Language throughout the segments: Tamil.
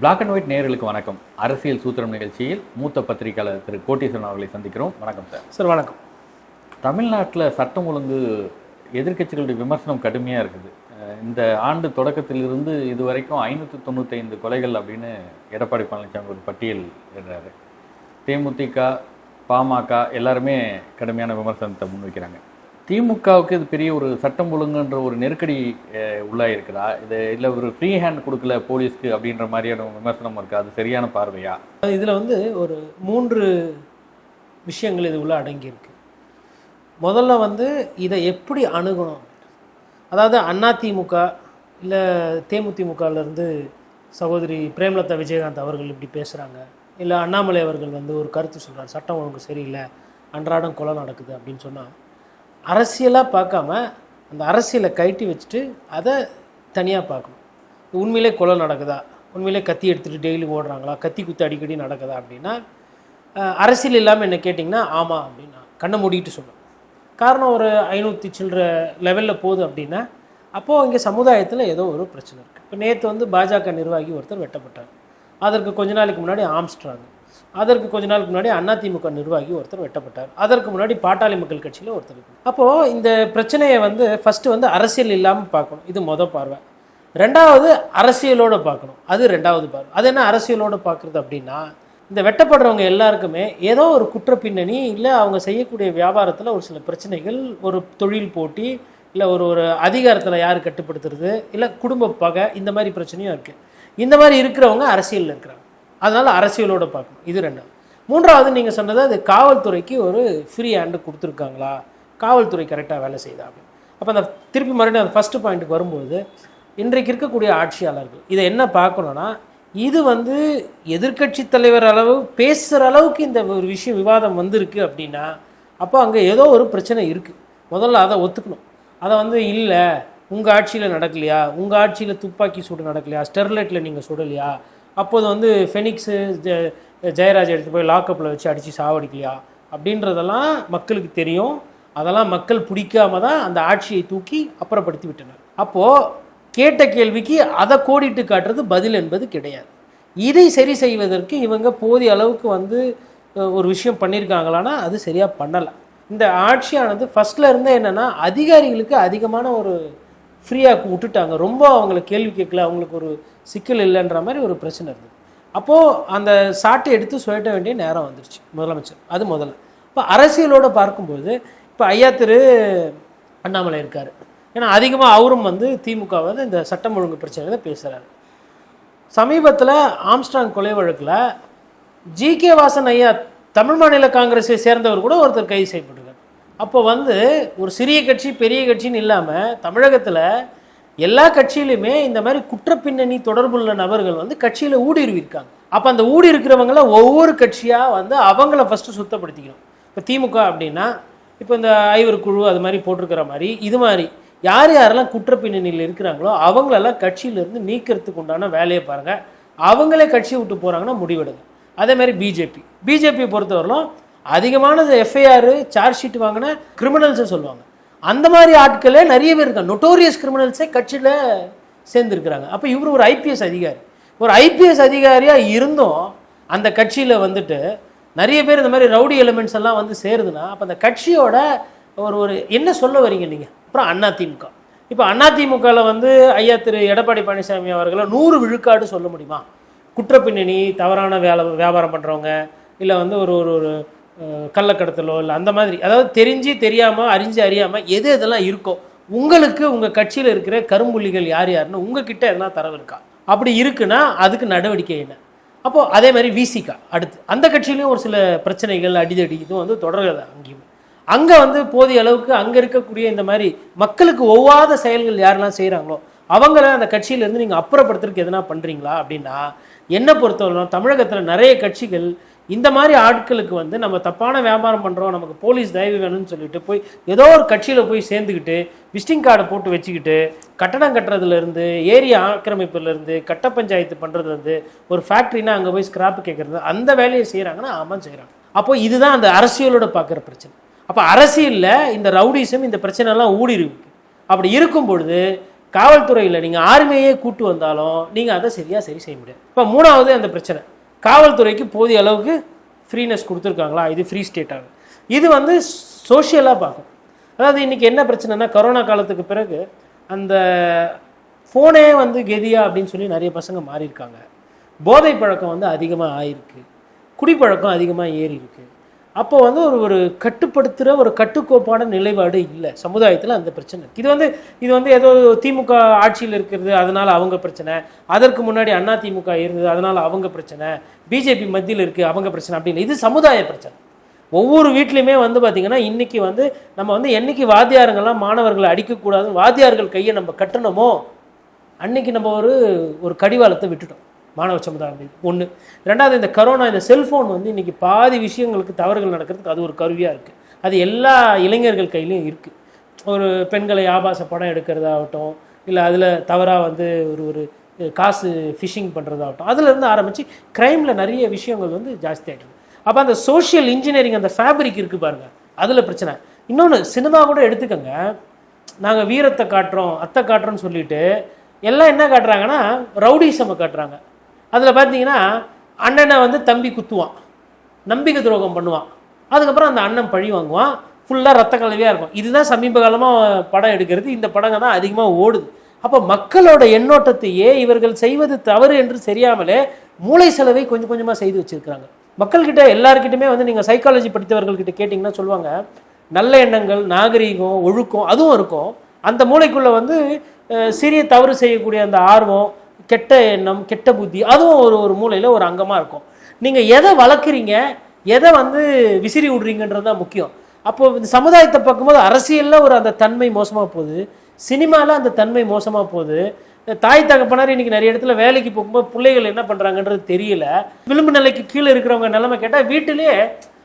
பிளாக் அண்ட் ஒயிட் நேயர்களுக்கு வணக்கம். அரசியல் சூத்திரம் நிகழ்ச்சியில் மூத்த பத்திரிகையாளர் திரு கோட்டீஸ்வரன் அவர்களை சந்திக்கிறோம். வணக்கம் சார். சார் வணக்கம். தமிழ்நாட்டில் சட்டம் ஒழுங்கு எதிர்க்கட்சிகளுடைய விமர்சனம் கடுமையாக இருக்குது. இந்த ஆண்டு தொடக்கத்திலிருந்து இதுவரைக்கும் ஐநூற்றி தொண்ணூத்தைந்து கொலைகள் அப்படின்னு எடப்பாடி பழனிசாமி ஒரு பட்டியல் இடுறாரு. தேமுதிக பாமக எல்லாருமே கடுமையான விமர்சனத்தை முன்வைக்கிறாங்க. திமுகவுக்கு இது பெரிய ஒரு சட்டம் ஒழுங்குன்ற ஒரு நெருக்கடி உள்ளாயிருக்குதா? இது இல்லை ஒரு ஃப்ரீ ஹேண்ட் கொடுக்கல போலீஸ்க்கு அப்படின்ற மாதிரியான விமர்சனம் இருக்குது அது சரியான பார்வையா? இதில் வந்து ஒரு மூன்று விஷயங்கள் இது உள்ள அடங்கியிருக்கு. முதல்ல வந்து இதை எப்படி அணுகணும்? அதாவது அதிமுக இல்லை தேமுதிமுகலேருந்து சகோதரி பிரேமலதா விஜயகாந்த் அவர்கள் இப்படி பேசுகிறாங்க இல்லை அண்ணாமலை அவர்கள் வந்து ஒரு கருத்து சொல்கிறார் சட்டம் ஒழுங்கு சரியில்லை அன்றாடம் கொலை நடக்குது அப்படின்னு சொன்னால் அரசியலாக பார்க்காம அந்த அரசியலை கழட்டி வச்சுட்டு அதை தனியாக பார்க்கணும். உண்மையிலே கொலை நடக்குதா? உண்மையிலே கத்தி எடுத்துகிட்டு டெய்லி ஓடுறாங்களா? கத்தி குத்து அடிக்கடி நடக்குதா அப்படின்னா அரசியல் இல்லாமல் என்ன கேட்டிங்கன்னா ஆமாம் அப்படின்னா கண்ணை மூடிக்கிட்டு சொல்லுவேன் காரணம் ஒரு ஐநூற்றி சில்லற லெவலில் போகுது அப்படின்னா அப்போது இங்கே சமுதாயத்தில் ஏதோ ஒரு பிரச்சனை இருக்குது இப்போ நேற்று வந்து பாஜக நிர்வாகி ஒருத்தர் வெட்டப்பட்டார். அதற்கு கொஞ்ச நாளைக்கு முன்னாடி ஆம்ஸ்ட்ராங். அதற்கு கொஞ்ச நாளுக்கு முன்னாடி அதிமுக நிர்வாகி ஒருத்தர் வெட்டப்பட்டார். அதற்கு முன்னாடி பாட்டாளி மக்கள் கட்சியில் ஒருத்தர் அப்போது இந்த பிரச்சனையை வந்து ஃபஸ்ட்டு வந்து அரசியல் இல்லாமல் பார்க்கணும். இது மொதல் பார்வை. ரெண்டாவது அரசியலோட பார்க்கணும். அது ரெண்டாவது பார்வை. அது என்ன அரசியலோட பார்க்குறது அப்படின்னா இந்த வெட்டப்படுறவங்க எல்லாருக்குமே ஏதோ ஒரு குற்ற பின்னணி இல்லை அவங்க செய்யக்கூடிய வியாபாரத்தில் ஒரு சில பிரச்சனைகள் ஒரு தொழில் போட்டி இல்லை ஒரு ஒரு அதிகாரத்தில் யார் கட்டுப்படுத்துறது இல்லை குடும்ப பகை இந்த மாதிரி பிரச்சனையும் இருக்குது இந்த மாதிரி இருக்கிறவங்க அரசியலில் இருக்கிறாங்க. அதனால் அரசியலோடு பார்க்கணும். இது ரெண்டாவது. மூன்றாவது நீங்கள் சொன்னது அது காவல்துறைக்கு ஒரு ஃப்ரீ ஹேண்டு கொடுத்துருக்காங்களா? காவல்துறை கரெக்டாக வேலை செய்தா அப்படின்னு. அப்போ அந்த திருப்பி மறுபடியும் அந்த ஃபஸ்ட்டு பாயிண்ட்டுக்கு வரும்போது இன்றைக்கு இருக்கக்கூடிய ஆட்சியாளர்கள் இதை என்ன பார்க்கணுன்னா இது வந்து எதிர்க்கட்சி தலைவர் அளவு பேசுகிற அளவுக்கு இந்த ஒரு விஷயம் விவாதம் வந்திருக்கு அப்படின்னா அப்போ அங்கே ஏதோ ஒரு பிரச்சனை இருக்குது முதல்ல அதை ஒத்துக்கணும். அதை வந்து இல்லை உங்கள் ஆட்சியில் நடக்கலையா? உங்கள் ஆட்சியில் துப்பாக்கி சூடு நடக்கலையா? ஸ்டெர்லைட்டில் நீங்கள் சுடலையா? அப்போது வந்து ஃபெனிக்ஸு ஜெ- ஜெயராஜ் எடுத்து போய் லாக்கப்பில் வச்சு அடித்து சாவடிக்கலையா? அப்படின்றதெல்லாம் மக்களுக்கு தெரியும். அதெல்லாம் மக்கள் பிடிக்காம தான் அந்த ஆட்சியை தூக்கி அப்புறப்படுத்தி விட்டனர். அப்போது கேட்ட கேள்விக்கு அதை கோடிட்டு காட்டுறது பதில் என்பது கிடையாது. இதை சரி செய்வதற்கு இவங்க போதிய அளவுக்கு வந்து ஒரு விஷயம் பண்ணியிருக்காங்களான்னா அது சரியாக பண்ணலை. இந்த ஆட்சியானது ஃபஸ்ட்டில் இருந்தே என்னென்னா அதிகாரிகளுக்கு அதிகமான ஒரு ஃப்ரீயாக விட்டுட்டாங்க. ரொம்ப அவங்கள கேள்வி கேட்கல. அவங்களுக்கு ஒரு சிக்கல் இல்லைன்ற மாதிரி ஒரு பிரச்சனை இருந்தது. அப்போது அந்த சாட்டை எடுத்து சுழட்ட வேண்டிய நேரம் வந்துருச்சு. முதலமைச்சர். அது முதல்ல. இப்போ அரசியலோடு பார்க்கும்போது இப்போ ஐயா திரு அண்ணாமலை இருக்கார். ஏன்னா அதிகமாக அவரும் வந்து திமுக வந்து இந்த சட்டம் ஒழுங்கு பிரச்சனையில் பேசுகிறாரு சமீபத்தில் ஆம்ஸ்டாங் கொலை வழக்கில் ஜி கே வாசன் ஐயா தமிழ் மாநில காங்கிரஸை சேர்ந்தவர் கூட ஒருத்தர் கைது செய்யப்பட்டு அப்போ வந்து ஒரு சிறிய கட்சி பெரிய கட்சின்னு இல்லாமல் தமிழகத்தில் எல்லா கட்சியிலுமே இந்த மாதிரி குற்றப்பின்னணி தொடர்புள்ள நபர்கள் வந்து கட்சியில் ஊடுருவிருக்காங்க அப்போ அந்த ஊடி இருக்கிறவங்கள ஒவ்வொரு கட்சியாக வந்து அவங்கள ஃபஸ்ட்டு சுத்தப்படுத்திக்கணும். இப்போ திமுக அப்படின்னா இப்போ இந்த ஐவர் குழு அது மாதிரி போட்டிருக்கிற மாதிரி இது மாதிரி யார் யாரெல்லாம் குற்றப்பின்னணியில் இருக்கிறாங்களோ அவங்களெல்லாம் கட்சியிலேருந்து நீக்கிறதுக்கு உண்டான வேலையை பாருங்கள் அவங்களே கட்சியை விட்டு போகிறாங்கன்னா முடிவெடுங்க. அதே மாதிரி பிஜேபி. பிஜேபியை பொறுத்தவரையிலும் அதிகமானது எஃப்ஐஆர் சார்ஜ் ஷீட் வாங்கின கிரிமினல்ஸை சொல்லுவாங்க. அந்த மாதிரி ஆட்களே நிறைய பேர் இருக்காங்க. நொட்டோரியஸ் கிரிமினல்ஸே கட்சியில் சேர்ந்துருக்கிறாங்க. அப்போ இவர் ஒரு ஐபிஎஸ் அதிகாரி. ஒரு ஐபிஎஸ் அதிகாரியாக இருந்தும் அந்த கட்சியில் வந்துட்டு நிறைய பேர் இந்த மாதிரி ரவுடி எலிமெண்ட்ஸ் எல்லாம் வந்து சேருதுன்னா அப்போ அந்த கட்சியோட ஒரு ஒரு என்ன சொல்ல வரீங்க நீங்கள் அப்புறம் அதிமுக இப்போ அதிமுகவில் வந்து ஐயா திரு எடப்பாடி பழனிசாமி அவர்களை நூறு விழுக்காடு சொல்ல முடியுமா? குற்றப்பின்னணி தவறான வேலை வியாபாரம் பண்ணுறவங்க இல்லை வந்து ஒரு ஒரு ஒரு கள்ளக்கடத்தலோ இல்லை அந்த மாதிரி. அதாவது தெரிஞ்சு தெரியாமல் அறிஞ்சு அறியாமல் எது எதெல்லாம் இருக்கோ உங்களுக்கு உங்கள் கட்சியில் இருக்கிற கரும்புள்ளிகள் யார் யாருன்னு உங்ககிட்ட எதனா தரவு இருக்கா? அப்படி இருக்குன்னா அதுக்கு நடவடிக்கை என்ன? அப்போது அதே மாதிரி விசிகா அடுத்து. அந்த கட்சியிலையும் ஒரு சில பிரச்சனைகள் அடிதடி இதுவும் வந்து தொடர்கிறது அங்கேயும். அங்கே வந்து போதிய அளவுக்கு அங்கே இருக்கக்கூடிய இந்த மாதிரி மக்களுக்கு ஒவ்வாத செயல்கள் யாரெல்லாம் செய்கிறாங்களோ அவங்கள அந்த கட்சியிலேருந்து நீங்கள் அப்புறப்படுத்துறதுக்கு எதனா பண்ணுறீங்களா அப்படின்னா என்னை பொறுத்தவரைக்கும் தமிழகத்தில் நிறைய கட்சிகள் இந்த மாதிரி ஆட்களுக்கு வந்து நம்ம தப்பான வியாபாரம் பண்ணுறோம் நமக்கு போலீஸ் தயவு வேணும்னு சொல்லிட்டு போய் ஏதோ ஒரு கட்சியில் போய் சேர்ந்துக்கிட்டு விசிட்டிங் கார்டை போட்டு வச்சுக்கிட்டு கட்டடம் கட்டுறதுலேருந்து ஏரியா ஆக்கிரமிப்புலேருந்து கட்ட பஞ்சாயத்து பண்ணுறதுலேருந்து ஒரு ஃபேக்ட்ரினா அங்கே போய் ஸ்கிராப் கேட்குறது அந்த வேலையை செய்கிறாங்கன்னா ஆமாம் செய்கிறாங்க அப்போ இதுதான் அந்த அரசியலோட பார்க்குற பிரச்சனை. அப்போ அரசியலில் இந்த ரவுடிசம் இந்த பிரச்சனைலாம் ஊடி இருக்கு. அப்படி இருக்கும் பொழுது காவல்துறையில் நீங்கள் ஆர்மியே கூட்டு வந்தாலும் நீங்கள் அதை சரியாக சரி செய்ய முடியாது. இப்போ மூணாவது அந்த பிரச்சனை. காவல்துறைக்கு போதிய அளவுக்கு ஃப்ரீனஸ் கொடுத்துருக்காங்களா? இது ஃப்ரீ ஸ்டேட் இது வந்து சோஷியலாக பார்க்கும். அதாவது இன்றைக்கி என்ன பிரச்சனைனா கரோனா காலத்துக்கு பிறகு அந்த ஃபோனே வந்து கெதியா அப்படின்னு சொல்லி நிறைய பசங்க மாறியிருக்காங்க. போதை பழக்கம் வந்து அதிகமாக ஆயிருக்கு. குடிப்பழக்கம் அதிகமாக ஏறி இருக்கு அப்போ வந்து ஒரு ஒரு கட்டுப்படுத்துகிற ஒரு கட்டுக்கோப்பான நிலைப்பாடு இல்லை. சமுதாயத்தில் அந்த பிரச்சனை இது வந்து இது வந்து ஏதோ திமுக ஆட்சியில் இருக்கிறது அதனால் அவங்க பிரச்சனை. அதற்கு முன்னாடி அண்ணா திமுக இருந்தது அதனால் அவங்க பிரச்சனை. பிஜேபி மத்தியில் இருக்குது அவங்க பிரச்சனை அப்படின்னு இது சமுதாய பிரச்சனை. ஒவ்வொரு வீட்லையுமே வந்து பார்த்திங்கன்னா இன்றைக்கி வந்து நம்ம வந்து என்னைக்கு வாத்தியாருங்கெல்லாம் மாணவர்களை அடிக்கக்கூடாதுன்னு வாத்தியார்கள் கையை நம்ம கட்டணுமோ அன்னைக்கு நம்ம ஒரு ஒரு கடிவாளத்தை விட்டுட்டோம். மாணவ சமுதாயம் ஒன்று ரெண்டாவது இந்த கரோனா இந்த செல்ஃபோன் வந்து இன்றைக்கி பாதி விஷயங்களுக்கு தவறுகள் நடக்கிறதுக்கு அது ஒரு கருவியாக இருக்குது அது எல்லா இளைஞர்கள் கையிலையும் இருக்குது ஒரு பெண்களை ஆபாச படம் எடுக்கிறதாகட்டும் இல்லை அதில் தவறாக வந்து ஒரு ஒரு காசு ஃபிஷிங் பண்ணுறதாகட்டும் அதுலேருந்து ஆரம்பித்து க்ரைமில் நிறைய விஷயங்கள் வந்து ஜாஸ்தி ஆகிடுது அப்போ அந்த சோஷியல் இன்ஜினியரிங் அந்த ஃபேப்ரிக் இருக்குது பாருங்கள் அதில் பிரச்சனை. இன்னொன்று சினிமா கூட எடுத்துக்கோங்க. நாங்கள் வீரத்தை காட்டுறோம் அத்தை காட்டுறோம்னு சொல்லிட்டு எல்லாம் என்ன காட்டுறாங்கன்னா ரவுடிசமை காட்டுறாங்க. அதில் பார்த்தீங்கன்னா அண்ணனை வந்து தம்பி குத்துவான். நம்பிக்கை துரோகம் பண்ணுவான். அதுக்கப்புறம் அந்த அண்ணன் பழி வாங்குவான். ஃபுல்லாக ரத்த கலவையாக இருக்கும். இதுதான் சமீப காலமாக படம் எடுக்கிறது. இந்த படங்க தான் அதிகமாக ஓடுது. அப்போ மக்களோட எண்ணோட்டத்தையே இவர்கள் செய்வது தவறு என்று தெரியாமலே மூளை செலவை கொஞ்சம் கொஞ்சமாக செய்து வச்சுருக்கிறாங்க. மக்கள்கிட்ட எல்லாருக்கிட்டுமே வந்து நீங்கள் சைக்காலஜி படித்தவர்கள்கிட்ட கேட்டிங்கன்னா சொல்லுவாங்க நல்ல எண்ணங்கள் நாகரீகம் ஒழுக்கம் அதுவும் இருக்கும். அந்த மூளைக்குள்ளே வந்து சிறிய தவறு செய்யக்கூடிய அந்த ஆர்வம் கெட்ட எண்ணம் கெட்ட புத்தி அதுவும் ஒரு ஒரு மூலையில் ஒரு அங்கமாக இருக்கும். நீங்கள் எதை வளர்க்குறீங்க எதை வந்து விசிறி விடுறீங்கன்றது தான் முக்கியம். அப்போ இந்த சமுதாயத்தை பார்க்கும்போது அரசியலில் ஒரு அந்த தன்மை மோசமாக போகுது. சினிமாவில் அந்த தன்மை மோசமாக போகுது. தாய் தகப்பனார் இன்னைக்கு நிறைய இடத்துல வேலைக்கு போகும்போது பிள்ளைகள் என்ன பண்ணுறாங்கன்றது தெரியல. விளிம்பு நிலைக்கு கீழே இருக்கிறவங்க நிலைமை கேட்டால் வீட்டிலேயே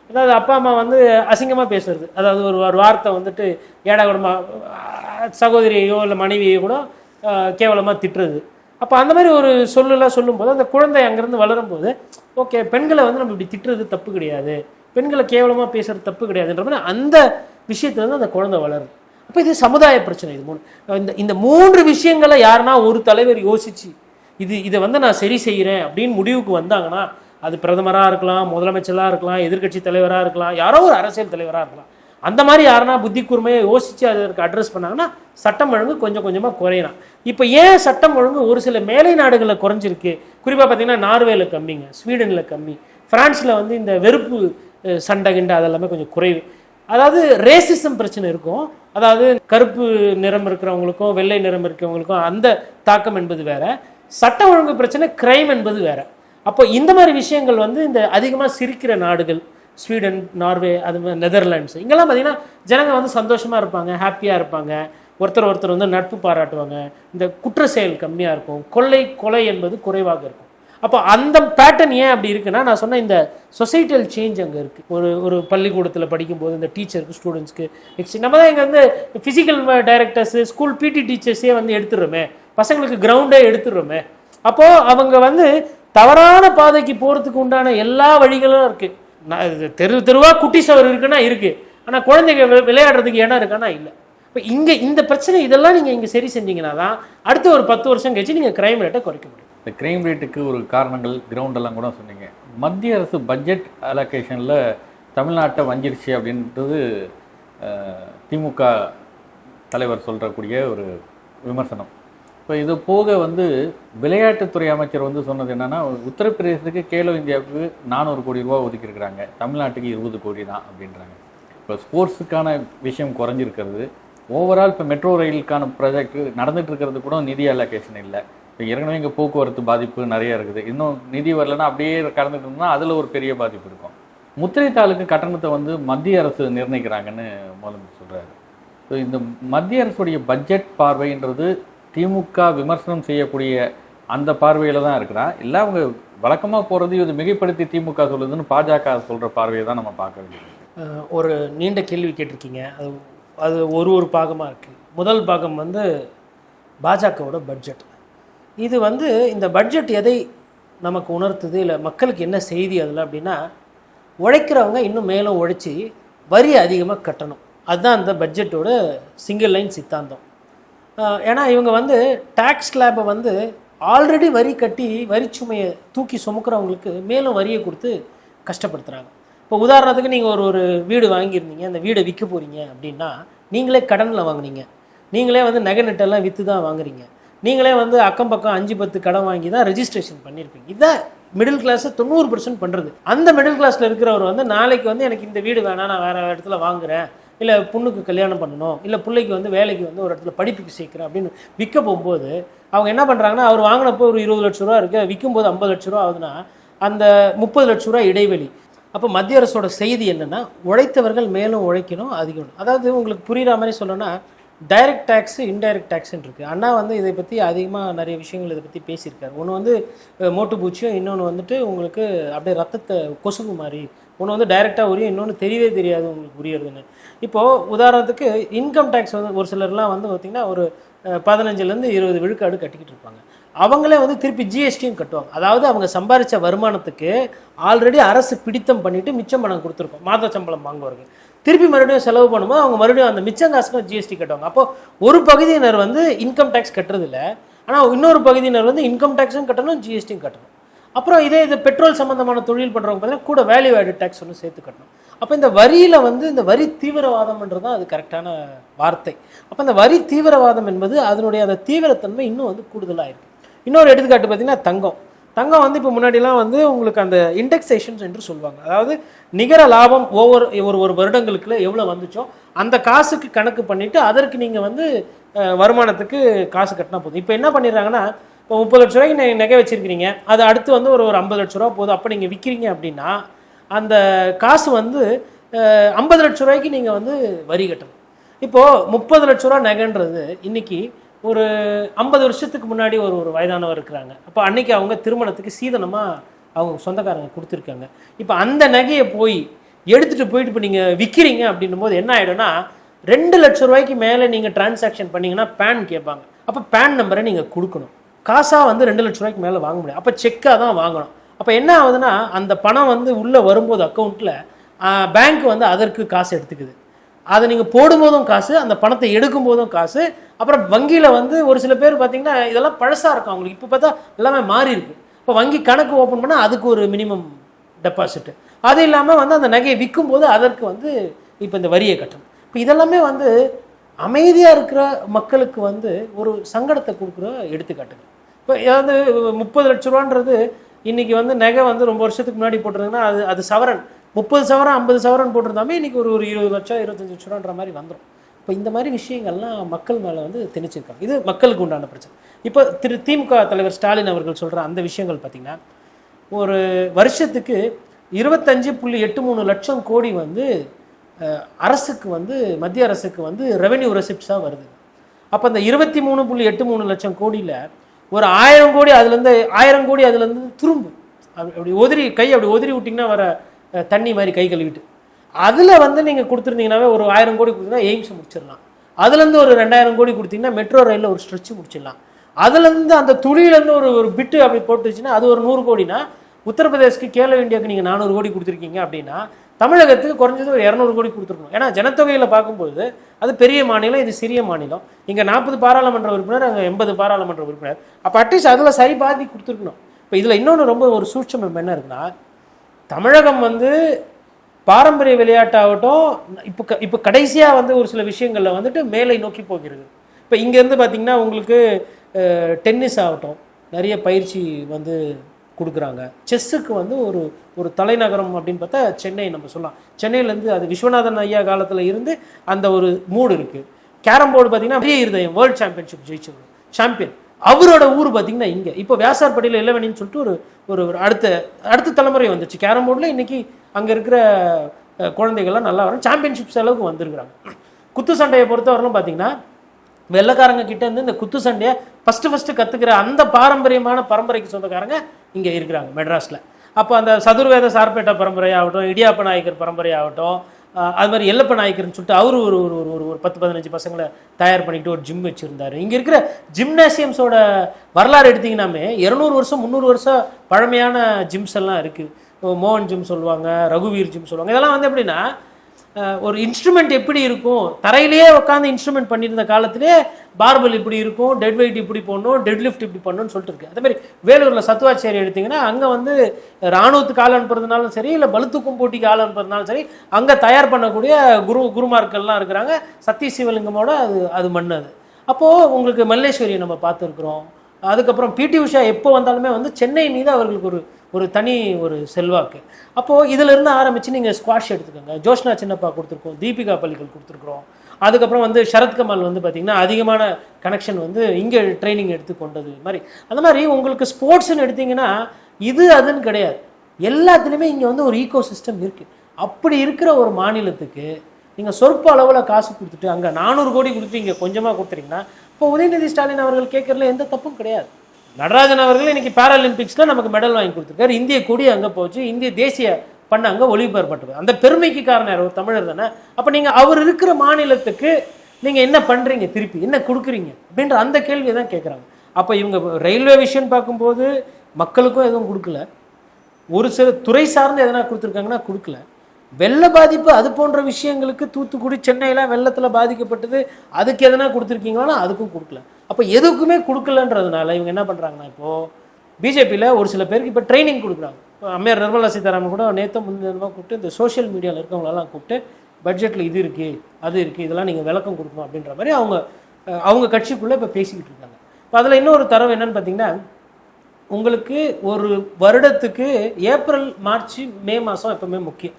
அதாவது அப்பா அம்மா வந்து அசிங்கமாக பேசுறது. அதாவது ஒரு ஒரு வார்த்தை வந்துட்டு ஏடா கூடமா சகோதரியையோ இல்லை மனைவியையோ கூட கேவலமாக திட்டுறது. அப்போ அந்த மாதிரி ஒரு சொல்லலாம் சொல்லும்போது அந்த குழந்தை அங்கேருந்து வளரும்போது ஓகே பெண்களை வந்து நம்ம இப்படி திட்டுறது தப்பு கிடையாது. பெண்களை கேவலமாக பேசுகிறது தப்பு கிடையாதுன்ற மாதிரி அந்த விஷயத்துல இருந்து அந்த குழந்தை வளருது. அப்போ இது சமுதாய பிரச்சனை இது மூணு இந்த இந்த மூன்று விஷயங்களை யாருன்னா ஒரு தலைவர் யோசிச்சு இது இதை வந்து நான் சரி செய்கிறேன் அப்படின்னு முடிவுக்கு வந்தாங்கன்னா அது பிரதமராக இருக்கலாம் முதலமைச்சராக இருக்கலாம் எதிர்க்கட்சி தலைவராக இருக்கலாம் யாரோ ஒரு அரசியல் தலைவராக இருக்கலாம். அந்த மாதிரி யாருன்னா புத்தி கூர்மையை யோசித்து அதற்கு அட்ரஸ் பண்ணாங்கன்னா சட்டம் ஒழுங்கு கொஞ்சம் கொஞ்சமாக குறையலாம். இப்போ ஏன் சட்டம் ஒழுங்கு ஒரு சில மேலை நாடுகளில் குறைஞ்சிருக்கு? குறிப்பாக பார்த்தீங்கன்னா நார்வேல கம்மிங்க ஸ்வீடனில் கம்மி. ஃப்ரான்ஸில் வந்து இந்த வெறுப்பு சண்டை கிண்டை அதெல்லாமே கொஞ்சம் குறைவு. அதாவது ரேசிசம் பிரச்சனை இருக்கும். அதாவது கருப்பு நிறம் இருக்கிறவங்களுக்கும் வெள்ளை நிறம் இருக்கிறவங்களுக்கும் அந்த தாக்கம் என்பது வேற. சட்ட ஒழுங்கு பிரச்சனை கிரைம் என்பது வேற. அப்போ இந்த மாதிரி விஷயங்கள் வந்து இந்த அதிகமாக சிரிக்கிற நாடுகள் ஸ்வீடன் நார்வே அது நெதர்லாண்ட்ஸ். இங்கெல்லாம் பார்த்தீங்கன்னா ஜனங்க வந்து சந்தோஷமாக இருப்பாங்க ஹாப்பியாக இருப்பாங்க. ஒருத்தர் ஒருத்தர் வந்து நட்பு பாராட்டுவாங்க. இந்த குற்ற செயல் கம்மியாக இருக்கும். கொள்ளை கொலை என்பது குறைவாக இருக்கும். அப்போ அந்த பேட்டர்ன் ஏன் அப்படி இருக்குன்னா நான் சொன்ன இந்த சொசைட்டல் சேஞ்ச் அங்கே இருக்குது ஒரு ஒரு பள்ளிக்கூடத்தில் படிக்கும்போது இந்த டீச்சருக்கு ஸ்டூடெண்ட்ஸ்க்கு நெக்ஸ்ட் நம்ம தான் இங்கே வந்து ஃபிசிக்கல் டைரக்டர்ஸு ஸ்கூல் பிடி டீச்சர்ஸே வந்து எடுத்துடுறோமே. பசங்களுக்கு கிரவுண்டே எடுத்துடுறோமே. அப்போது அவங்க வந்து தவறான பாதைக்கு போகிறதுக்கு உண்டான எல்லா வழிகளும் இருக்குது நான் இது தெரு தெருவாக குட்டி சவர் இருக்குன்னா இருக்குது ஆனால் குழந்தைங்க வி- விளையாடுறதுக்கு இடம் இருக்கானா இல்லை. இப்போ இங்கே இந்த பிரச்சனை இதெல்லாம் நீங்கள் இங்கே சரி செஞ்சீங்கன்னா தான் அடுத்த ஒரு பத்து வருஷம் கழிச்சு நீங்கள் கிரைம் ரேட்டை குறைக்க முடியும். இந்த கிரைம் ரேட்டுக்கு ஒரு காரணங்கள் கிரவுண்ட் எல்லாம் கூட சொன்னீங்க. மத்திய அரசு பட்ஜெட் அலோகேஷனில் தமிழ்நாட்டை வஞ்சிருச்சு அப்படின்றது திமுக தலைவர் சொல்கிறக்கூடிய ஒரு விமர்சனம். இப்போ இது போக வந்து விளையாட்டுத்துறை அமைச்சர் வந்து சொன்னது என்னன்னா உத்தரப்பிரதேசத்துக்கு கேலோ இந்தியாவுக்கு நானூறு கோடி ரூபா ஒதுக்கியிருக்கிறாங்க. தமிழ்நாட்டுக்கு இருபது கோடி தான் அப்படின்றாங்க. இப்போ ஸ்போர்ட்ஸுக்கான விஷயம் குறைஞ்சிருக்கிறது. ஓவரால் இப்போ மெட்ரோ ரயிலுக்கான ப்ராஜெக்ட் நடந்துட்டு இருக்கிறது கூட நிதி அலோகேஷன் இல்லை. இப்போ ஏற்கனவே இங்கே போக்குவரத்து பாதிப்பு நிறைய இருக்குது. இன்னும் நிதி வரலன்னா அப்படியே கடந்துட்டு இருந்தால் அதில் ஒரு பெரிய பாதிப்பு இருக்கும். முத்திரைத்தாளுக்கு கட்டணத்தை வந்து மத்திய அரசு நிர்ணயிக்கிறாங்கன்னு முதலமைச்சர் சொல்கிறாரு ஸோ இந்த மத்திய அரசுடைய பட்ஜெட் பார்வைன்றது திமுக விமர்சனம் செய்யக்கூடிய அந்த பார்வையில் தான் இருக்கிறா. இல்லை அவங்க வழக்கமாக போகிறது இது மிகைப்படுத்தி திமுக சொல்லுதுன்னு பாஜக சொல்கிற பார்வையை தான் நம்ம பார்க்க வேண்டியது. ஒரு நீண்ட கேள்வி கேட்டிருக்கீங்க. அது அது ஒரு ஒரு பாகமாக இருக்குது முதல் பாகம் வந்து பாஜகவோட பட்ஜெட் இது வந்து இந்த பட்ஜெட் எதை நமக்கு உணர்த்துது? இல்லை மக்களுக்கு என்ன செய்தி அதில் அப்படின்னா உழைக்கிறவங்க இன்னும் மேலும் உழைச்சி வரி அதிகமாக கட்டணும். அதுதான் அந்த பட்ஜெட்டோட சிங்கிள் லைன் சித்தாந்தம். ஏன்னா இவங்க வந்து டேக்ஸ் ஸ்லாபை வந்து ஆல்ரெடி வரி கட்டி வரி சுமையை தூக்கி சுமக்கிறவங்களுக்கு மேலும் வரியை கொடுத்து கஷ்டப்படுத்துகிறாங்க இப்போ உதாரணத்துக்கு நீங்கள் ஒரு ஒரு வீடு வாங்கியிருந்தீங்க அந்த வீடை விற்க போகிறீங்க அப்படின்னா நீங்களே கடனில் வாங்குனீங்க. நீங்களே வந்து நகை நட்டெல்லாம் விற்று தான் வாங்குறீங்க. நீங்களே வந்து அக்கம் பக்கம் அஞ்சு பத்து கடன் வாங்கி தான் ரெஜிஸ்ட்ரேஷன் பண்ணியிருப்பீங்க. இதை மிடில் கிளாஸை தொண்ணூறு பர்சன்ட் பண்ணுறது அந்த மிடில் கிளாஸில் இருக்கிறவர் வந்து நாளைக்கு வந்து எனக்கு இந்த வீடு வேணாம் நான் வேறு இடத்துல வாங்குறேன். இல்லை பொண்ணுக்கு கல்யாணம் பண்ணணும் இல்லை பிள்ளைக்கு வந்து வேலைக்கு வந்து ஒரு இடத்துல படிப்புக்கு சேர்க்குறேன் அப்படின்னு விற்க போகும்போது அவங்க என்ன பண்ணுறாங்கன்னா அவர் வாங்கினப்போ ஒரு இருபது லட்ச ரூபா இருக்குது விற்கும்போது ஐம்பது லட்ச ரூபா ஆகுதுன்னா அந்த முப்பது லட்ச ரூபா இடைவெளி. அப்போ மத்திய அரசோட செய்தி என்னென்னா உழைத்தவர்கள் மேலும் உழைக்கணும் அதிகம் அதாவது உங்களுக்கு புரிகிற மாதிரி சொல்லணும்னா டைரக்ட் டேக்ஸு இன்டைரக்ட் டேக்ஸ்ன்னு இருக்குது அண்ணா வந்து இதை பற்றி அதிகமாக நிறைய விஷயங்கள் இதை பற்றி பேசியிருக்காரு. ஒன்று வந்து மோட்டு பூச்சியும் இன்னொன்று வந்துட்டு உங்களுக்கு அப்படியே ரத்தத்தை கொசுகு மாதிரி ஒன்று வந்து டைரெக்டாக உரியும் இன்னொன்று தெரியவே தெரியாது உங்களுக்கு உரியறதுன்னு இப்போது உதாரணத்துக்கு இன்கம் டேக்ஸ் வந்து ஒரு சிலர்லாம் வந்து பார்த்திங்கன்னா ஒரு பதினஞ்சுலேருந்து இருபது விழுக்காடு கட்டிக்கிட்டு இருப்பாங்க. அவங்களே வந்து திருப்பி ஜிஎஸ்டியும் கட்டுவாங்க. அதாவது அவங்க சம்பாதிச்ச வருமானத்துக்கு ஆல்ரெடி அரசு பிடித்தம் பண்ணிவிட்டு மிச்சம் பணம் கொடுத்துருக்கோம். மாத சம்பளம் வாங்குவார்கள். திருப்பி மறுபடியும் செலவு பண்ணும்போது அவங்க மறுபடியும் அந்த மிச்சம் காசுக்கும் ஜிஎஸ்டி கட்டுவாங்க. அப்போது ஒரு பகுதியினர் வந்து இன்கம் டேக்ஸ் கட்டுறதில்ல. ஆனால் இன்னொரு பகுதியினர் வந்து இன்கம் டேக்ஸும் கட்டணும் ஜிஎஸ்டியும் கட்டணும். அப்புறம் இதே இது பெட்ரோல் சம்மந்தமான தொழில் பண்ணுறவங்க பார்த்தீங்கன்னா கூட வேல்யூ ஆடட் டேக்ஸ் ஒன்று சேர்த்து கட்டணும். அப்போ இந்த வரியில் வந்து இந்த வரி தீவிரவாதம்ன்றது தான் அது கரெக்டான வார்த்தை. அப்போ இந்த வரி தீவிரவாதம் என்பது அதனுடைய அந்த தீவிரத்தன்மை இன்னும் வந்து கூடுதலாக இருக்குது இன்னொரு எடுத்துக்காட்டு பார்த்தீங்கன்னா தங்கம். தங்கம் வந்து இப்போ முன்னாடிலாம் வந்து உங்களுக்கு அந்த இண்டெக்ஸேஷன்ஸ் என்று சொல்லுவாங்க. அதாவது நிகர லாபம் ஒவ்வொரு ஒரு ஒரு வருடங்களுக்குள்ள எவ்வளோ வந்துச்சோ அந்த காசுக்கு கணக்கு பண்ணிவிட்டு அதற்கு நீங்கள் வந்து வருமானத்துக்கு காசு கட்டினா போதும். இப்போ என்ன பண்ணிடுறாங்கன்னா இப்போ முப்பது லட்ச ரூபாய்க்கு நீங்கள் நகை வச்சிருக்கிறீங்க. அது அடுத்து வந்து ஒரு ஒரு ஐம்பது லட்ச ரூபா போதும். அப்போ நீங்கள் விற்கிறீங்க அப்படின்னா அந்த காசு வந்து ஐம்பது லட்ச ரூபாய்க்கு நீங்கள் வந்து வரி கட்டணும். இப்போது முப்பது லட்ச ரூபா நகைன்றது இன்னைக்கு ஒரு ஐம்பது வருஷத்துக்கு முன்னாடி ஒரு ஒரு வயதானவர் இருக்கிறாங்க. அப்போ அன்னைக்கு அவங்க திருமணத்துக்கு சீதனமாக அவங்க சொந்தக்காரங்க கொடுத்துருக்காங்க. இப்போ அந்த நகையை போய் எடுத்துகிட்டு போயிட்டு இப்போ நீங்கள் விற்கிறீங்க அப்படின்னும் போது என்ன ஆகிடும்னா ரெண்டு லட்ச ரூபாய்க்கு மேலே நீங்கள் டிரான்சாக்ஷன் பண்ணீங்கன்னா பேன் கேட்பாங்க. அப்போ பேன் நம்பரை நீங்கள் கொடுக்கணும். காசாக வந்து ரெண்டு லட்ச ரூபாய்க்கு மேலே வாங்க முடியும் அப்போ செக்காக தான் வாங்கணும். அப்போ என்ன ஆகுதுன்னா அந்த பணம் வந்து உள்ளே வரும்போது அக்கௌண்ட்டில் பேங்க் வந்து அதற்கு காசு எடுத்துக்குது. அதை நீங்கள் போடும்போதும் காசு அந்த பணத்தை எடுக்கும் போதும் காசு அப்புறம் வங்கியில் வந்து ஒரு சில பேர் பார்த்தீங்கன்னா இதெல்லாம் பழசாக இருக்கும் அவங்களுக்கு. இப்போ பார்த்தா எல்லாமே மாறி இருக்கு. இப்போ வங்கி கணக்கு ஓப்பன் பண்ணால் அதுக்கு ஒரு மினிமம் டெபாசிட்டு அது இல்லாமல் வந்து அந்த நகையை விற்கும் போது அதற்கு வந்து இப்போ இந்த வரியை கட்டணும். இப்போ இதெல்லாமே வந்து அமைதியாக இருக்கிற மக்களுக்கு வந்து ஒரு சங்கடத்தை கொடுக்குற எடுத்துக்காட்டுகள். இப்போ ஏதாவது முப்பது லட்ச ரூபான்றது இன்றைக்கி வந்து நகை வந்து ரொம்ப வருஷத்துக்கு முன்னாடி போட்டிருந்தீங்கன்னா அது அது சவரன். முப்பது சவரன் ஐம்பது சவரன் போட்டிருந்தாமே இன்றைக்கி ஒரு ஒரு இருபது லட்சம் இருபத்தஞ்சி லட்ச ரூபான்ற மாதிரி வந்துடும் இப்போ இந்த மாதிரி விஷயங்கள்லாம் மக்கள் மேலே வந்து திணிச்சிருக்காங்க. இது மக்களுக்கு உண்டான பிரச்சனை. இப்போ திரு திமுக தலைவர் ஸ்டாலின் அவர்கள் சொல்கிற அந்த விஷயங்கள் பார்த்தீங்கன்னா ஒரு வருஷத்துக்கு இருபத்தஞ்சு புள்ளி எட்டு மூணு லட்சம் கோடி வந்து அரசுக்கு வந்து மத்திய அரசுக்கு வந்து ரெவென்யூ ரெசிப்ட்ஸாக வருது. அப்போ அந்த இருபத்தி மூணு புள்ளி எட்டு மூணு லட்சம் கோடியில் ஒரு ஆயிரம் கோடி அதுலேருந்து ஆயிரம் கோடி அதுலேருந்து துரும்பு. அப்படி அப்படி உதறி கை அப்படி ஒதிரி விட்டிங்கன்னா வர தண்ணி மாதிரி கை கழுவிட்டு. அதில் வந்து நீங்கள் கொடுத்துருந்தீங்கன்னாவே ஒரு ஆயிரம் கோடி கொடுத்தீங்கன்னா எய்ம்ஸ் முடிச்சிடலாம். அதுலேருந்து ஒரு ரெண்டாயிரம் கோடி கொடுத்தீங்கன்னா மெட்ரோ ரயிலில் ஒரு ஸ்ட்ரெச் முடிச்சிடலாம். அதுலேருந்து அந்த துளியிலேருந்து ஒரு ஒரு பிட்டு அப்படி போட்டுச்சுன்னா அது ஒரு நூறு கோடினா உத்தரப்பிரதேஷ்க்கு கேலோ இந்தியாவுக்கு நீங்கள் நானூறு கோடி கொடுத்துருக்கீங்க அப்படின்னா தமிழகத்துக்கு குறைஞ்சது ஒரு இரநூறு கோடி கொடுத்துருக்கணும். ஏன்னா ஜனத்தொகையில் பார்க்கும்போது அது பெரிய மாநிலம் இது சிறிய மாநிலம். இங்கே நாற்பது பாராளுமன்ற உறுப்பினர் அங்கே எண்பது பாராளுமன்ற உறுப்பினர். அப்போ அட்லீஸ்ட் அதில் சரி பாதி கொடுத்துருக்கணும். இப்போ இதில் இன்னொன்று ரொம்ப ஒரு சூட்சம் என்ன இருக்குன்னா தமிழகம் வந்து பாரம்பரிய விளையாட்டாகட்டும் இப்போ க- இப்போ கடைசியாக வந்து ஒரு சில விஷயங்களில் வந்துட்டு மேலை நோக்கி போகிறது. இப்போ இங்கேருந்து பார்த்திங்கன்னா உங்களுக்கு டென்னிஸ் ஆகட்டும் நிறைய பயிற்சி வந்து கொடுக்குறாங்க. செஸ்ஸுக்கு வந்து ஒரு ஒரு தலைநகரம் அப்படின்னு பார்த்தா சென்னை நம்ம சொல்லலாம். சென்னையிலேருந்து அது விஸ்வநாதன் ஐயா காலத்தில் இருந்து அந்த ஒரு மூடு இருக்குது கேரம் போர்டு பார்த்தீங்கன்னா பெரிய இருதயம் வேர்ல்ட் சாம்பியன்ஷிப் ஜெயிச்சவர் சாம்பியன் அவரோட ஊர் பார்த்திங்கன்னா இங்கே. இப்போ வியாசார்பட்டியில் இளவனின்னு சொல்லிட்டு ஒரு ஒரு ஒரு அடுத்த அடுத்த தலைமுறை வந்துச்சு. கேரம் போர்டில் இன்றைக்கி அங்கே இருக்கிற குழந்தைகள்லாம் நல்லா வரும். சாம்பியன்ஷிப்ஸ் அளவுக்கு வந்திருக்கிறாங்க. குத்து சண்டையை பொறுத்தவரையிலும் பார்த்தீங்கன்னா வெள்ளக்காரங்க கிட்டேருந்து இந்த குத்து சண்டையை ஃபஸ்ட்டு ஃபஸ்ட்டு கற்றுக்கிற அந்த பாரம்பரியமான பரம்பரைக்கு சொந்தக்காரங்க இங்கே இருக்கிறாங்க மெட்ராஸில். அப்போ அந்த சதுர்வேத சார்பேட்டை பரம்பரையாகட்டும் இடியாப்ப நாயக்கர் பரம்பரையாகட்டும் அது மாதிரி எல்லப்ப நாயக்கர்னு சொல்லிட்டு அவர் ஒரு ஒரு ஒரு ஒரு ஒரு பத்து பதினஞ்சு பசங்களை தயார் பண்ணிக்கிட்டு ஒரு ஜிம் வச்சுருந்தாரு. இங்கே இருக்கிற ஜிம்னாசியம்ஸோட வரலாறு எடுத்திங்கன்னாமே இரநூறு வருஷம் முந்நூறு வருஷம் பழமையான ஜிம்ஸ் எல்லாம் இருக்குது மோகன் ஜிம் சொல்லுவாங்க ரகுவீர் ஜிம் சொல்லுவாங்க. இதெல்லாம் வந்து எப்படின்னா ஒரு இன்ஸ்ட்ருமெண்ட் எப்படி இருக்கும்? தரையிலேயே உட்காந்து இன்ஸ்ட்ருமெண்ட் பண்ணியிருந்த காலத்திலே பார்பல் இப்படி இருக்கும் டெட் வெயிட் இப்படி போடணும் டெட் லிஃப்ட் இப்படி பண்ணணும்னு சொல்லிட்டு இருக்கு. அதே மாதிரி வேலூரில் சத்துவாச்சேரி எடுத்தீங்கன்னா அங்கே வந்து இராணுவத்துக்கு ஆள் அனுப்புறதுனாலும் சரி இல்லை பளுத்தூக்கும் போட்டிக்கு ஆள் அனுப்புறதுனாலும் சரி அங்கே தயார் பண்ணக்கூடிய குரு குருமார்கள்லாம் இருக்கிறாங்க. சத்திய சிவலிங்கமோட அது அது மண் அது. அப்போது உங்களுக்கு மல்லேஸ்வரியை நம்ம பார்த்துருக்குறோம். அதுக்கப்புறம் பிடி உஷா எப்போ வந்தாலுமே வந்து சென்னை மீது அவர்களுக்கு ஒரு ஒரு தனி ஒரு செல்வாக்கு. அப்போது இதிலிருந்து ஆரம்பித்து நீங்கள் ஸ்குவாஷ் எடுத்துக்கோங்க. ஜோஷ்னா சின்னப்பா கொடுத்துருக்கோம் தீபிகா பள்ளிகள் கொடுத்துருக்குறோம். அதுக்கப்புறம் வந்து சரத்கமல் வந்து பார்த்திங்கன்னா அதிகமான கனெக்ஷன் வந்து இங்கே ட்ரைனிங் எடுத்து கொண்டது மாதிரி. அந்த மாதிரி உங்களுக்கு ஸ்போர்ட்ஸ்னு எடுத்தீங்கன்னா இது அதுன்னு கிடையாது. எல்லாத்துலேயுமே இங்கே வந்து ஒரு ஈகோ சிஸ்டம் இருக்குது அப்படி இருக்கிற ஒரு மாநிலத்துக்கு நீங்கள் சொற்ப அளவில் காசு கொடுத்துட்டு அங்கே நானூறு கோடி கொடுத்து இங்கே கொஞ்சமாக கொடுத்துறீங்கன்னா இப்போ உதயநிதி ஸ்டாலின் அவர்கள் கேட்குறதுல எந்த தப்பும் கிடையாது. நடராஜன் அவர்கள் இன்னைக்கு பேராலிம்பிக்ஸில் நமக்கு மெடல் வாங்கி கொடுத்துருக்காரு. இந்திய கொடி அங்கே போச்சு. இந்திய தேசிய பண்ண அங்கே ஒளிபரப்பட்டது அந்த பெருமைக்கு காரணம் யார்? ஒரு தமிழர் தானே. அப்போ நீங்கள் அவர் இருக்கிற மாநிலத்துக்கு நீங்கள் என்ன பண்ணுறீங்க திருப்பி? என்ன கொடுக்குறீங்க? அப்படின்ற அந்த கேள்வியை தான் கேட்குறாங்க அப்போ இவங்க ரயில்வே விஷயம் பார்க்கும்போது மக்களுக்கும் எதுவும் கொடுக்கல. ஒரு சில துறை சார்ந்து எதனா கொடுத்துருக்காங்கன்னா கொடுக்கல. வெள்ள பாதிப்பு அது போன்ற விஷயங்களுக்கு தூத்துக்குடி சென்னையெல்லாம் வெள்ளத்தில் பாதிக்கப்பட்டது. அதுக்கு எதனா கொடுத்துருக்கீங்களா? அதுக்கும் கொடுக்கல. அப்போ எதுக்குமே கொடுக்கலன்றதுனால இவங்க என்ன பண்ணுறாங்கன்னா இப்போது பிஜேபியில் ஒரு சில பேருக்கு இப்போ ட்ரைனிங் கொடுக்குறாங்க. இப்போ அம்மையார் நிர்மலா சீதாராமன் கூட நேற்று முந்தினமாக கூப்பிட்டு இந்த சோஷியல் மீடியாவில் இருக்கவங்களெல்லாம் கூப்பிட்டு பட்ஜெட்டில் இது இருக்குது அது இருக்குது இதெல்லாம் நீங்கள் விளக்கம் கொடுக்கணும் அப்படின்ற மாதிரி அவங்க அவங்க கட்சிக்குள்ளே இப்போ பேசிக்கிட்டு இருக்காங்க. இப்போ அதில் இன்னொரு தரவு என்னன்னு பார்த்தீங்கன்னா உங்களுக்கு ஒரு வருடத்துக்கு ஏப்ரல் மார்ச் மே மாதம் எப்பவுமே முக்கியம்.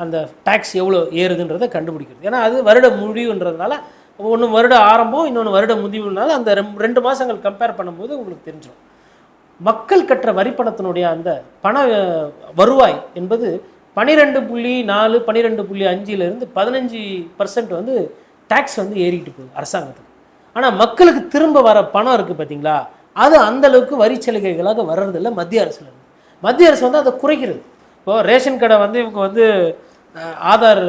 அந்த டேக்ஸ் எவ்வளோ ஏறுதுன்றதை கண்டுபிடிக்கிறது. ஏன்னா அது வருட முடிவுன்றதுனால ஒன்று வருட ஆரம்பம் இன்னொன்று வருட முடிவுனால அந்த ரெம்- ரெண்டு மாதங்கள் கம்பேர் பண்ணும்போது உங்களுக்கு தெரிஞ்சிடும் மக்கள் கட்டுற வரிப்பணத்தினுடைய அந்த பண வருவாய் என்பது பனிரெண்டு புள்ளி நாலு பன்னிரெண்டு புள்ளி அஞ்சுலேருந்து பதினஞ்சு பர்சன்ட் வந்து டேக்ஸ் வந்து ஏறிட்டு போகுது அரசாங்கத்துக்கு. ஆனால் மக்களுக்கு திரும்ப வர பணம் இருக்குது பார்த்தீங்களா அது அந்தளவுக்கு வரி சலுகைகளாக வர்றதில்ல மத்திய அரசுல மத்திய அரசு வந்து அதை குறைக்கிறது. இப்போது ரேஷன் கடை வந்து இவங்க வந்து ஆதார்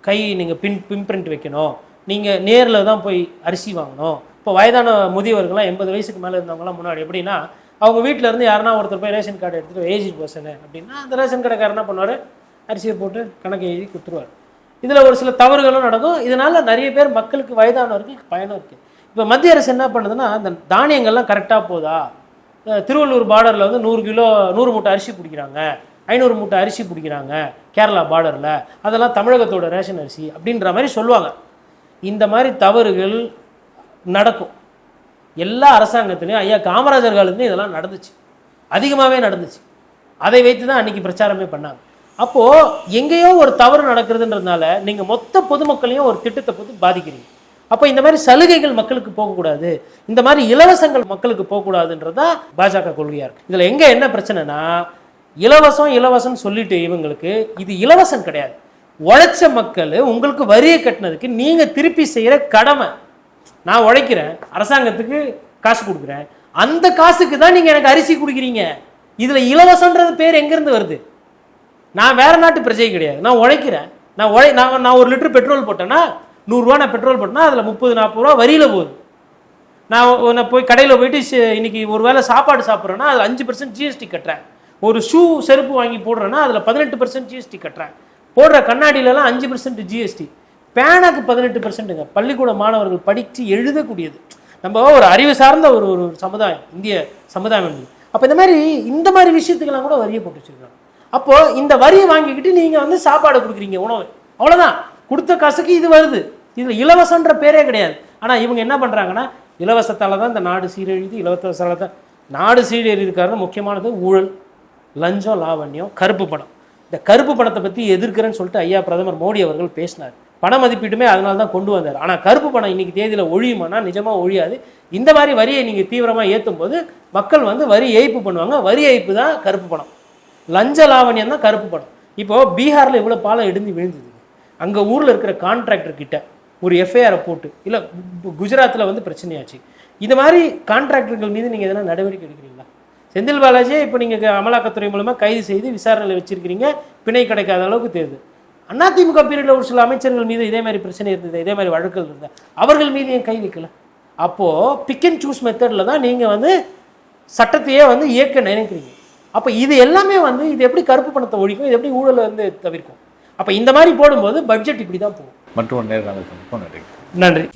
கை நீங்கள் பின் பிம்பிரிண்ட் வைக்கணும். நீங்கள் நேரில் தான் போய் அரிசி வாங்கணும். இப்போ வயதான முதியவர்கள்லாம் எண்பது வயசுக்கு மேலே இருந்தவங்களாம் முன்னாடி எப்படின்னா அவங்க வீட்டில் இருந்து யாருன்னா ஒருத்தர் போய் ரேஷன் கார்டு எடுத்துகிட்டு ஏஜ் பர்சனு அப்படின்னா அந்த ரேஷன் கடைக்காரர் என்ன பண்ணுவார்? அரிசியை போட்டு கணக்கு எழுதி கொடுத்துருவார். இதில் ஒரு சில தவறுகளும் நடக்கும். இதனால் நிறைய பேர் மக்களுக்கு வயதானவர்களுக்கு பயனும் இருக்குது இப்போ மத்திய அரசு என்ன பண்ணுதுன்னா அந்த தானியங்கள்லாம் கரெக்டாக போதா? திருவள்ளூர் பார்டரில் வந்து நூறு கிலோ நூறு மூட்டை அரிசி பிடிக்கிறாங்க. ஐநூறு மூட்டை அரிசி பிடிக்கிறாங்க கேரளா பார்டரில் அதெல்லாம் தமிழகத்தோட ரேஷன் அரிசி அப்படின்ற மாதிரி சொல்லுவாங்க. இந்த மாதிரி தவறுகள் நடக்கும். எல்லா அரசாங்கத்துலேயும் ஐயா காமராஜர் காலத்துலேயும் இதெல்லாம் நடந்துச்சு. அதிகமாகவே நடந்துச்சு. அதை வைத்து தான் அன்னைக்கு பிரச்சாரமே பண்ணாங்க. அப்போது எங்கேயோ ஒரு தவறு நடக்கிறதுன்றதுனால நீங்கள் மொத்த பொதுமக்களையும் ஒரு திட்டத்தை பொறுத்து பாதிக்கிறீங்க. அப்போ இந்த மாதிரி சலுகைகள் மக்களுக்கு போகக்கூடாது. இந்த மாதிரி இலவசங்கள் மக்களுக்கு போகக்கூடாதுன்றது தான் பாஜக கொள்கையாக இருக்குது இதில் எங்கே என்ன பிரச்சனைனா இலவசம் இலவசம்னு சொல்லிட்டு இவங்களுக்கு இது இலவசம் கிடையாது. உழைச்ச மக்கள் உங்களுக்கு வரியை கட்டினதுக்கு நீங்கள் திருப்பி செய்கிற கடமை. நான் உழைக்கிறேன் அரசாங்கத்துக்கு காசு கொடுக்குறேன். அந்த காசுக்கு தான் நீங்கள் எனக்கு அரிசி கொடுக்குறீங்க. இதில் இலவசன்றது பேர் எங்கேருந்து வருது? நான் வேறு நாட்டு பிரஜை கிடையாது. நான் உழைக்கிறேன். நான் உழை நான் நான் ஒரு லிட்டர் பெட்ரோல் போட்டேன்னா நூறுரூவா நான் பெட்ரோல் போட்டேன்னா அதில் முப்பது நாற்பது ரூபா வரியில் போகுது. நான் நான் போய் கடையில் போயிட்டு இன்னைக்கு ஒரு வேளை சாப்பாடு சாப்பிட்றேன்னா அதில் அஞ்சு பர்சன்ட் ஜிஎஸ்டி கட்டுறேன். ஒரு ஷூ செருப்பு வாங்கி போடுறேன்னா அதில் பதினெட்டு பர்சன்ட் ஜிஎஸ்டி கட்டுறேன். போடுற கண்ணாடியிலலாம் அஞ்சு பர்சன்ட் ஜிஎஸ்டி பேனாக்கு பதினெட்டு பர்சன்ட்டுங்க பள்ளிக்கூட மாணவர்கள் படித்து எழுதக்கூடியது. நம்ம ஒரு அறிவு சார்ந்த ஒரு ஒரு சமுதாயம் இந்திய சமுதாயம் என்பது. அப்போ இந்த மாதிரி இந்த மாதிரி விஷயத்துக்கெல்லாம் கூட வரியை போட்டு வச்சிருக்காங்க. அப்போது இந்த வரியை வாங்கிக்கிட்டு நீங்கள் வந்து சாப்பாடு கொடுக்குறீங்க உணவு. அவ்வளோதான் கொடுத்த காசுக்கு இது வருது. இதில் இலவசன்ற பேரே கிடையாது. ஆனால் இவங்க என்ன பண்ணுறாங்கன்னா இலவசத்தால் தான் இந்த நாடு சீரழிது இலவசத்தால் தான் நாடு சீரழிதுக்கான முக்கியமானது ஊழல் லஞ்சம் லாவண்யம் கருப்பு பணம். இந்த கருப்பு பணத்தை பற்றி எதிர்க்கிறேன்னு சொல்லிட்டு ஐயா பிரதமர் மோடி அவர்கள் பேசினார். பண மதிப்பீட்டுமே அதனால தான் கொண்டு வந்தார். ஆனால் கருப்பு பணம் இன்னைக்கு தேதியில் ஒழியுமானா நிஜமாக ஒழியாது. இந்த மாதிரி வரியை நீங்கள் தீவிரமாக ஏற்றும் போது மக்கள் வந்து வரி ஏய்ப்பு பண்ணுவாங்க. வரி ஏய்ப்பு தான் கருப்பு பணம். லஞ்ச லாவணியம் தான் கருப்பு பணம். இப்போது பீகாரில் இவ்வளோ பாலம் இடிந்து விழுந்தது. அங்கே ஊரில் இருக்கிற கான்ட்ராக்டர் கிட்ட ஒரு எஃப்ஐஆரை போட்டு இல்லை குஜராத்தில் வந்து பிரச்சனையாச்சு. இது மாதிரி கான்ட்ராக்டர்கள் மீது நீங்கள் எதனா நடவடிக்கை எடுக்கிறீங்களா? செந்தில் பாலாஜியை இப்போ நீங்கள் அமலாக்கத்துறை மூலமாக கைது செய்து விசாரணையில் வச்சிருக்கிறீங்க. பிணை கிடைக்காத அளவுக்கு தெரியுது அதிமுக பீரியடில் ஒரு சில அமைச்சர்கள் மீது இதே மாதிரி பிரச்சனை இருந்தது இதே மாதிரி வழக்குகள் இருந்தது. அவர்கள் மீது ஏன் கை வைக்கல? அப்போது பிக் அண்ட் சூஸ் மெத்தடில் தான் நீங்கள் வந்து சட்டத்தையே வந்து இயக்க நினைக்கிறீங்க. அப்போ இது எல்லாமே வந்து இது எப்படி கருப்பு பணத்தை ஒழிக்கும் இது எப்படி ஊழலை வந்து தவிர்க்கும்? அப்போ இந்த மாதிரி போடும்போது பட்ஜெட் இப்படி தான் போகும் மற்றும் நன்றி.